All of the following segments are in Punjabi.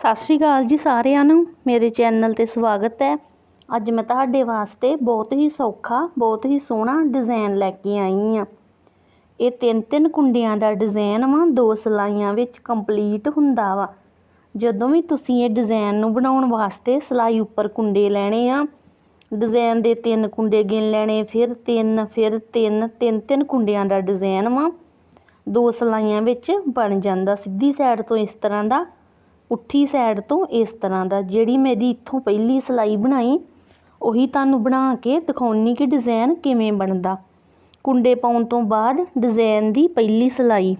ਸਤਿ ਸ਼੍ਰੀ ਅਕਾਲ ਜੀ ਸਾਰਿਆਂ ਨੂੰ। ਮੇਰੇ ਚੈਨਲ ਤੇ ਸਵਾਗਤ ਹੈ। ਅੱਜ ਮੈਂ ਤੁਹਾਡੇ ਵਾਸਤੇ ਬਹੁਤ ਹੀ ਸੌਖਾ, ਬਹੁਤ ਹੀ ਸੋਹਣਾ ਡਿਜ਼ਾਈਨ ਲੈ ਕੇ ਆਈ ਹਾਂ। ਇਹ ਤਿੰਨ ਤਿੰਨ ਕੁੰਡਿਆਂ ਦਾ ਡਿਜ਼ਾਈਨ ਵਾ, ਦੋ ਸਲਾਈਆਂ ਵਿੱਚ ਕੰਪਲੀਟ ਹੁੰਦਾ ਵਾ। ਜਦੋਂ ਵੀ ਤੁਸੀਂ ਇਹ ਡਿਜ਼ਾਈਨ ਨੂੰ ਬਣਾਉਣ ਵਾਸਤੇ ਸਲਾਈ ਉੱਪਰ ਕੁੰਡੇ ਲੈਣੇ ਆ ਡਿਜ਼ਾਈਨ ਦੇ ਤਿੰਨ ਕੁੰਡੇ ਗਿਣ ਲੈਣੇ, ਫਿਰ ਤਿੰਨ ਫਿਰ ਤਿੰਨ ਤਿੰਨ ਤਿੰਨ ਕੁੰਡਿਆਂ ਦਾ ਡਿਜ਼ਾਈਨ ਵਾ, ਦੋ ਸਲਾਈਆਂ ਵਿੱਚ ਬਣ ਜਾਂਦਾ, ਸਿੱਧੀ ਸਾਈਡ ਤੋਂ ਇਸ ਤਰ੍ਹਾਂ ਦਾ ਪੁੱਠੀ ਸਾਈਡ ਤੋਂ ਇਸ ਤਰ੍ਹਾਂ ਦਾ, ਜਿਹੜੀ ਮੇਰੀ ਇੱਥੋਂ ਪਹਿਲੀ ਸਲਾਈ ਬਣਾਈ, ਉਹੀ ਤੁਹਾਨੂੰ ਬਣਾ ਕੇ ਦਿਖਾਉਣੀ ਕਿ ਡਿਜ਼ਾਈਨ ਕਿਵੇਂ ਬਣਦਾ। ਕੁੰਡੇ ਪਾਉਣ ਤੋਂ ਬਾਅਦ ਡਿਜ਼ਾਈਨ ਦੀ ਪਹਿਲੀ ਸਲਾਈ।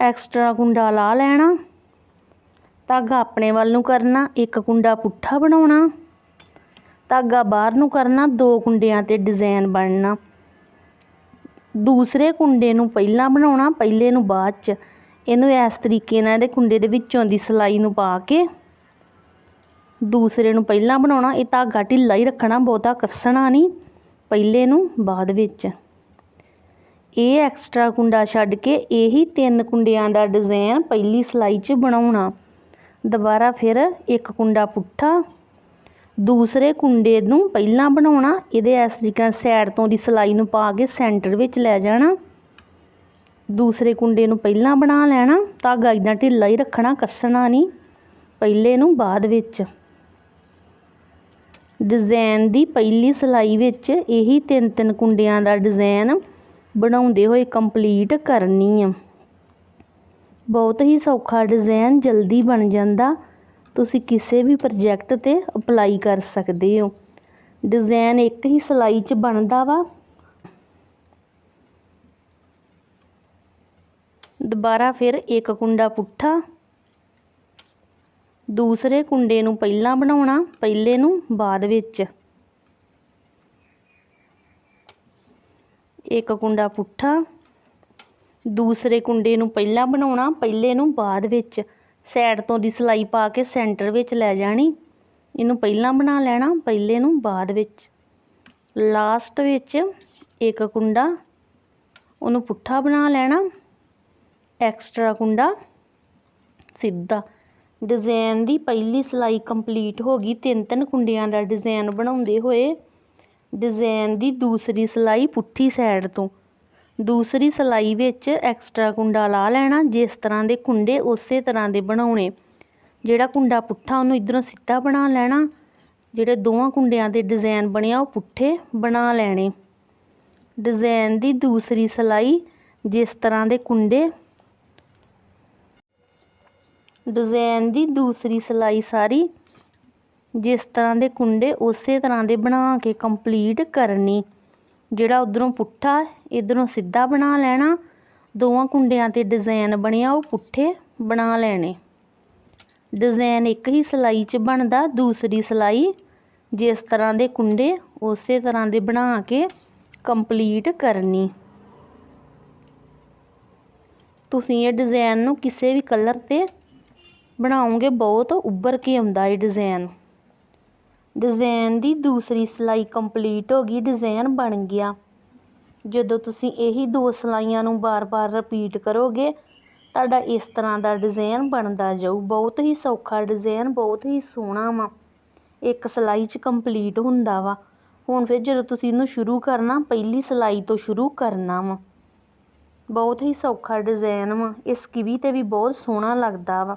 ਐਕਸਟਰਾ ਕੁੰਡਾ ਲਾ ਲੈਣਾ। ਧਾਗਾ ਆਪਣੇ ਵੱਲ ਨੂੰ ਕਰਨਾ, ਇੱਕ ਕੁੰਡਾ ਪੁੱਠਾ ਬਣਾਉਣਾ। ਧਾਗਾ ਬਾਹਰ ਨੂੰ ਕਰਨਾ, ਦੋ ਕੁੰਡਿਆਂ ਤੇ ਡਿਜ਼ਾਈਨ ਬਣਨਾ। ਦੂਸਰੇ ਕੁੰਡੇ ਨੂੰ ਪਹਿਲਾਂ ਬਣਾਉਣਾ, ਪਹਿਲੇ ਨੂੰ ਬਾਅਦ 'ਚ। ਇਹਨੂੰ ਇਸ ਤਰੀਕੇ ਨਾਲ ਇਹਦੇ ਕੁੰਡੇ ਦੇ ਵਿੱਚੋਂ ਦੀ ਸਲਾਈ ਨੂੰ ਪਾ ਕੇ ਦੂਸਰੇ ਨੂੰ ਪਹਿਲਾਂ ਬਣਾਉਣਾ, ਇਹ ਧਾਗਾ ਢਿੱਲਾ ਹੀ ਰੱਖਣਾ, ਬਹੁਤਾ ਕੱਸਣਾ ਨਹੀਂ ਪਹਿਲੇ ਨੂੰ, ਬਾਅਦ ਵਿੱਚ। ਇਹ ਐਕਸਟਰਾ ਕੁੰਡਾ ਛੱਡ ਕੇ ਇਹੀ ਤਿੰਨ ਕੁੰਡਿਆਂ ਦਾ ਡਿਜ਼ਾਈਨ ਪਹਿਲੀ ਸਲਾਈ 'ਚ ਬਣਾਉਣਾ। ਦੁਬਾਰਾ ਫਿਰ ਇੱਕ ਕੁੰਡਾ ਪੁੱਠਾ, ਦੂਸਰੇ ਕੁੰਡੇ ਨੂੰ ਪਹਿਲਾਂ ਬਣਾਉਣਾ, ਇਹਦੇ ਇਸ ਤਰੀਕੇ ਨਾਲ ਸਾਈਡ ਤੋਂ ਦੀ ਸਲਾਈ ਨੂੰ ਪਾ ਕੇ ਸੈਂਟਰ ਵਿੱਚ ਲੈ ਜਾਣਾ। ਦੂਸਰੇ ਕੁੰਡੇ ਨੂੰ ਪਹਿਲਾਂ ਬਣਾ ਲੈਣਾ, ਧਾਗਾ ਇਦਾਂ ਢਿੱਲਾ ਹੀ ਰੱਖਣਾ, ਕੱਸਣਾ ਨਹੀਂ, ਪਹਿਲੇ ਨੂੰ ਬਾਅਦ ਵਿੱਚ। ਡਿਜ਼ਾਈਨ ਦੀ ਪਹਿਲੀ ਸਲਾਈ ਵਿੱਚ ਇਹੀ ਤਿੰਨ ਤਿੰਨ ਕੁੰਡਿਆਂ ਦਾ ਡਿਜ਼ਾਈਨ ਬਣਾਉਂਦੇ ਹੋਏ ਕੰਪਲੀਟ ਕਰਨੀ ਆ। ਬਹੁਤ ਹੀ ਸੌਖਾ ਡਿਜ਼ਾਈਨ ਜਲਦੀ ਬਣ ਜਾਂਦਾ। ਤੁਸੀਂ ਕਿਸੇ ਵੀ ਪ੍ਰੋਜੈਕਟ ਤੇ ਅਪਲਾਈ ਕਰ ਸਕਦੇ ਹੋ। ਡਿਜ਼ਾਈਨ ਇੱਕ ਹੀ ਸਲਾਈ 'ਚ ਬਣਦਾ ਵਾ। ਦੁਬਾਰਾ ਫਿਰ ਇੱਕ ਕੁੰਡਾ ਪੁੱਠਾ। ਦੂਸਰੇ ਕੁੰਡੇ ਨੂੰ ਪਹਿਲਾਂ ਬਣਾਉਣਾ, ਪਹਿਲੇ ਨੂੰ ਬਾਅਦ ਵਿੱਚ। ਇੱਕ ਕੁੰਡਾ ਪੁੱਠਾ। ਦੂਸਰੇ ਕੁੰਡੇ ਨੂੰ ਪਹਿਲਾਂ ਬਣਾਉਣਾ, ਪਹਿਲੇ ਨੂੰ ਬਾਅਦ ਵਿੱਚ। ਸਾਈਡ ਤੋਂ ਦੀ ਸਲਾਈ ਪਾ ਕੇ ਸੈਂਟਰ ਵਿੱਚ ਲੈ ਜਾਣੀ। ਇਹਨੂੰ ਪਹਿਲਾਂ ਬਣਾ ਲੈਣਾ, ਪਹਿਲੇ ਨੂੰ ਬਾਅਦ ਵਿੱਚ। ਲਾਸਟ ਵਿੱਚ ਇੱਕ ਕੁੰਡਾ, ਉਹਨੂੰ ਪੁੱਠਾ ਬਣਾ ਲੈਣਾ। ਐਕਸਟਰਾ ਕੁੰਡਾ ਸਿੱਧਾ। ਡਿਜ਼ਾਈਨ ਦੀ ਪਹਿਲੀ ਸਿਲਾਈ ਕੰਪਲੀਟ ਹੋ ਗਈ। ਤਿੰਨ ਤਿੰਨ ਕੁੰਡਿਆਂ ਦਾ ਡਿਜ਼ਾਈਨ ਬਣਾਉਂਦੇ ਹੋਏ ਡਿਜ਼ਾਈਨ ਦੀ ਦੂਸਰੀ ਸਿਲਾਈ ਪੁੱਠੀ ਸਾਈਡ ਤੋਂ। ਦੂਸਰੀ ਸਿਲਾਈ ਵਿੱਚ ਐਕਸਟਰਾ ਕੁੰਡਾ ਲਾ ਲੈਣਾ। ਜਿਸ ਤਰ੍ਹਾਂ ਦੇ ਕੁੰਡੇ, ਉਸੇ ਤਰ੍ਹਾਂ ਦੇ ਬਣਾਉਣੇ। ਜਿਹੜਾ ਕੁੰਡਾ ਪੁੱਠਾ, ਉਹਨੂੰ ਇਧਰੋਂ ਸਿੱਧਾ ਬਣਾ ਲੈਣਾ। ਜਿਹੜੇ ਦੋਵਾਂ ਕੁੰਡਿਆਂ ਦੇ ਡਿਜ਼ਾਈਨ ਬਣਿਆ, ਉਹ ਪੁੱਠੇ ਬਣਾ ਲੈਣੇ। ਡਿਜ਼ਾਈਨ ਦੀ ਦੂਸਰੀ ਸਿਲਾਈ ਜਿਸ ਤਰ੍ਹਾਂ ਦੇ ਕੁੰਡੇ ਡਿਜ਼ਾਈਨ ਦੀ ਦੂਸਰੀ ਸਿਲਾਈ ਸਾਰੀ ਜਿਸ ਤਰ੍ਹਾਂ ਦੇ ਕੁੰਡੇ ਉਸੇ ਤਰ੍ਹਾਂ ਦੇ ਬਣਾ ਕੇ ਕੰਪਲੀਟ ਕਰਨੀ। ਜਿਹੜਾ ਉਧਰੋਂ ਪੁੱਠਾ, ਇਧਰੋਂ ਸਿੱਧਾ ਬਣਾ ਲੈਣਾ, ਦੋਵਾਂ ਕੁੰਡਿਆਂ ਤੇ ਡਿਜ਼ਾਈਨ ਬਣਿਆ, ਉਹ ਪੁੱਠੇ ਬਣਾ ਲੈਣੇ। ਡਿਜ਼ਾਈਨ ਇੱਕ ਹੀ ਸਿਲਾਈ 'ਚ ਬਣਦਾ, ਦੂਸਰੀ ਸਿਲਾਈ ਜਿਸ ਤਰ੍ਹਾਂ ਦੇ ਕੁੰਡੇ ਉਸੇ ਤਰ੍ਹਾਂ ਦੇ ਬਣਾ ਕੇ ਕੰਪਲੀਟ ਕਰਨੀ। ਤੁਸੀਂ ਇਹ ਡਿਜ਼ਾਈਨ ਨੂੰ ਕਿਸੇ ਵੀ ਕਲਰ ਤੇ ਬਣਾਉਂਗੇ ਬਹੁਤ, ਉੱਭਰ ਕੇ ਆਉਂਦਾ ਇਹ ਡਿਜ਼ਾਈਨ ਡਿਜ਼ਾਈਨ ਦੀ ਦੂਸਰੀ ਸਲਾਈ ਕੰਪਲੀਟ ਹੋ ਗਈ ਡਿਜ਼ਾਈਨ ਬਣ ਗਿਆ। ਜਦੋਂ ਤੁਸੀਂ ਇਹੀ ਦੋ ਸਲਾਈਆਂ ਨੂੰ ਬਾਰ-ਬਾਰ ਰਿਪੀਟ ਕਰੋਗੇ, ਤੁਹਾਡਾ ਇਸ ਤਰ੍ਹਾਂ ਦਾ ਡਿਜ਼ਾਈਨ ਬਣਦਾ ਜਾਊ। ਬਹੁਤ ਹੀ ਸੌਖਾ ਡਿਜ਼ਾਈਨ ਬਹੁਤ ਹੀ ਸੋਹਣਾ ਵਾ। ਇੱਕ ਸਲਾਈ 'ਚ ਕੰਪਲੀਟ ਹੁੰਦਾ ਵਾ। ਹੁਣ ਫਿਰ ਜਦੋਂ ਤੁਸੀਂ ਇਹਨੂੰ ਸ਼ੁਰੂ ਕਰਨਾ, ਪਹਿਲੀ ਸਲਾਈ ਤੋਂ ਸ਼ੁਰੂ ਕਰਨਾ ਵਾ। ਬਹੁਤ ਹੀ ਸੌਖਾ ਡਿਜ਼ਾਈਨ ਵਾ। ਇਸ ਕਿਵੀ ਤੇ ਵੀ ਬਹੁਤ ਸੋਹਣਾ ਲੱਗਦਾ ਵਾ।